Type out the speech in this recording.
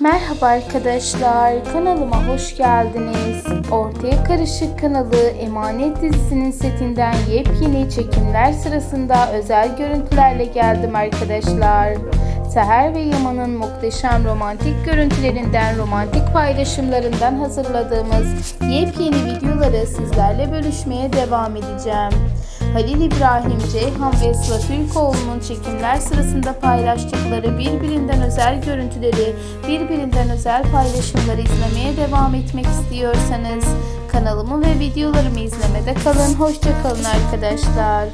Merhaba arkadaşlar, kanalıma hoş geldiniz. Ortaya Karışık kanalı Emanet dizisinin setinden yepyeni çekimler sırasında özel görüntülerle geldim arkadaşlar. Seher ve Yaman'ın muhteşem romantik görüntülerinden, romantik paylaşımlarından hazırladığımız yepyeni videoları sizlerle bölüşmeye devam edeceğim. Halil İbrahim Ceyhan ve Sıla Türkoğlu'nun çekimler sırasında paylaştıkları birbirinden özel görüntüleri, birbirinden özel paylaşımları izlemeye devam etmek istiyorsanız kanalımı ve videolarımı izlemede kalın. Hoşçakalın arkadaşlar.